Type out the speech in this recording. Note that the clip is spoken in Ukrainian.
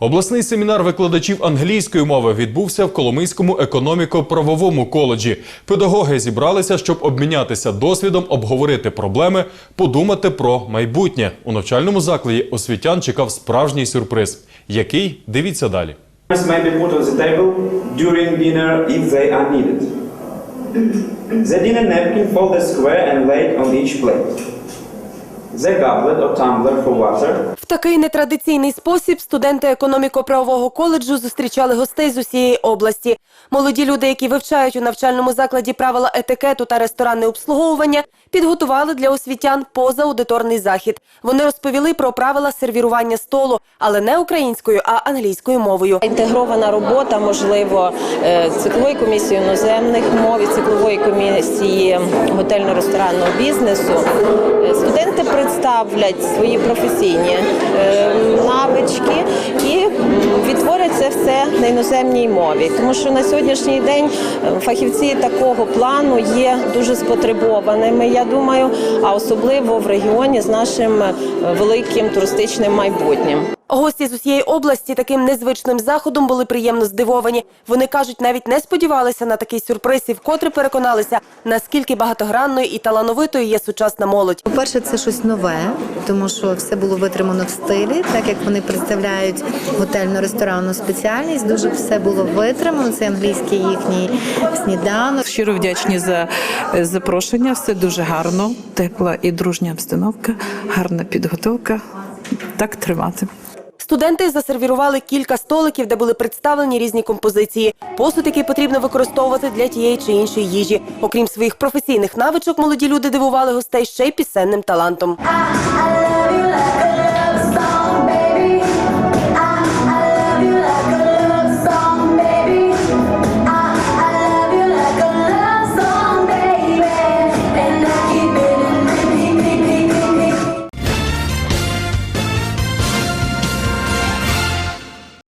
Обласний семінар викладачів англійської мови відбувся в Коломийському економіко-правовому коледжі. Педагоги зібралися, щоб обмінятися досвідом, обговорити проблеми, подумати про майбутнє. У навчальному закладі освітян чекав справжній сюрприз. Який дивіться далі. May be put on the table. The goblet or tumbler for water В такий нетрадиційний спосіб студенти економіко-правового коледжу зустрічали гостей з усієї області. Молоді люди, які вивчають у навчальному закладі правила етикету та ресторанне обслуговування, підготували для освітян позааудиторний захід. Вони розповіли про правила сервірування столу, але не українською, а англійською мовою. Інтегрована робота, можливо, е, циклової комісії іноземних мов, і циклової комісії готельно-ресторанного бізнесу. Е, Студенти представлять свої професійні е, навички і відтворять це все на іноземній мові. Тому що на сьогоднішній день е, фахівці такого плану є дуже спотребованими, я думаю, а особливо в регіоні з нашим е, великим туристичним майбутнім. Гості з усієї області таким незвичним заходом були приємно здивовані. Вони кажуть, навіть не сподівалися на такий сюрприз і вкотре переконалися, наскільки багатогранною і талановитою є сучасна молодь. По-перше, це щось нове, тому що все було витримано в стилі, так як вони представляють готельно-ресторанну спеціальність. Дуже все було витримано. Це англійський їхній сніданок. Щиро вдячні за е, запрошення. Все дуже гарно, тепла і дружня обстановка, гарна підготовка. Так тримати. Студенти засервірували кілька столиків, де були представлені різні композиції. Посуд, який потрібно використовувати для тієї чи іншої їжі. Окрім своїх професійних навичок, молоді люди дивували гостей ще й пісенним талантом.